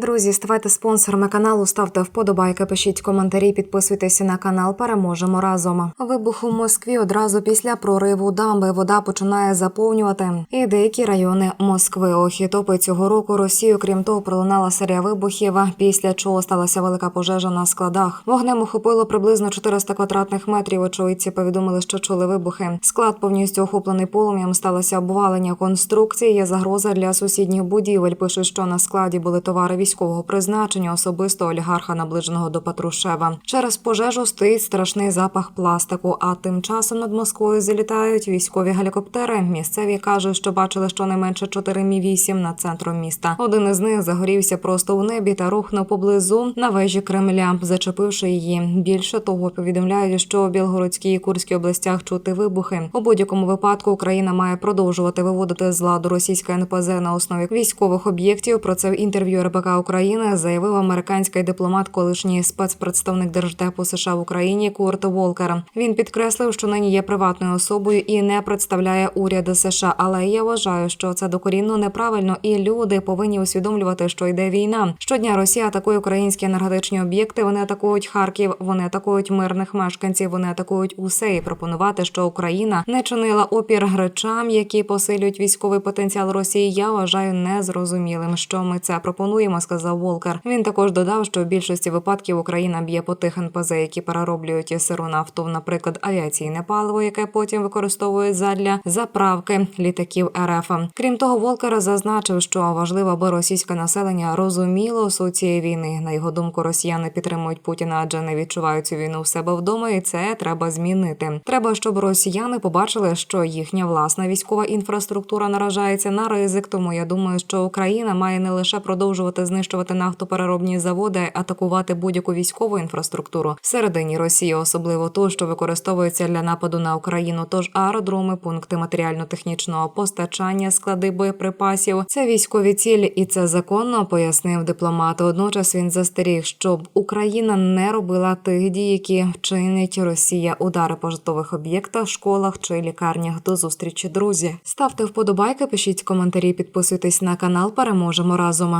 Друзі, ставайте спонсорами каналу, ставте вподобайки, пишіть коментарі, підписуйтесь на канал. Переможемо разом. Вибух у Москві одразу після прориву дамби вода починає заповнювати і деякі райони Москви. Охітопи цього року Росію, крім того, пролунала серія вибухів. Після чого сталася велика пожежа на складах. Вогнем охопило приблизно 400 квадратних метрів. Очевидці повідомили, що чули вибухи. Склад повністю охоплений полум'ям. Сталося обвалення конструкції. Є загроза для сусідніх будівель. Пишуть, що на складі були товари військового призначення, особисто олігарха, наближеного до Патрушева. Через пожежу стоїть страшний запах пластику. А тим часом над Москвою залітають військові гелікоптери. Місцеві кажуть, що бачили щонайменше 4 мі 8 над центром міста. Один із них загорівся просто у небі та рухнув поблизу на вежі Кремля, зачепивши її. Більше того, повідомляють, що у Білгородській і Курській областях чути вибухи. У будь-якому випадку Україна має продовжувати виводити з ладу російське НПЗ на основі військових об'єктів. Про це в інтерв'ю РБК України заявив американський дипломат, колишній спецпредставник держдепу США в Україні Курт Волкер. Він підкреслив, що нині є приватною особою і не представляє уряд США. Але я вважаю, що це докорінно неправильно, і люди повинні усвідомлювати, що йде війна. Щодня Росія атакує українські енергетичні об'єкти. Вони атакують Харків, вони атакують мирних мешканців, вони атакують усе і пропонувати, що Україна не чинила опір речам, які посилюють військовий потенціал Росії. Я вважаю незрозумілим, що ми це пропонуємо, сказав Волкер. Він також додав, що в більшості випадків Україна б'є по тих НПЗ, які перероблюють сиру нафту, наприклад, авіаційне паливо, яке потім використовують задля заправки літаків РФ. Крім того, Волкер зазначив, що важливо, аби російське населення розуміло суть цієї війни. На його думку, росіяни підтримують Путіна, адже не відчувають цю війну в себе вдома, і це треба змінити. Треба, щоб росіяни побачили, що їхня власна військова інфраструктура наражається на ризик. Тому я думаю, що Україна має не лише продовжувати знищувати нафтопереробні заводи, атакувати будь-яку військову інфраструктуру всередині Росії, особливо ту, що використовується для нападу на Україну. Тож аеродроми, пункти матеріально-технічного постачання, склади боєприпасів це військові цілі, і це законно пояснив дипломат. Водночас він застеріг, щоб Україна не робила тих дій, які вчинить Росія удари по житлових об'єктах, школах чи лікарнях. До зустрічі, друзі. Ставте вподобайки, пишіть коментарі, підписуйтесь на канал. Переможемо разом.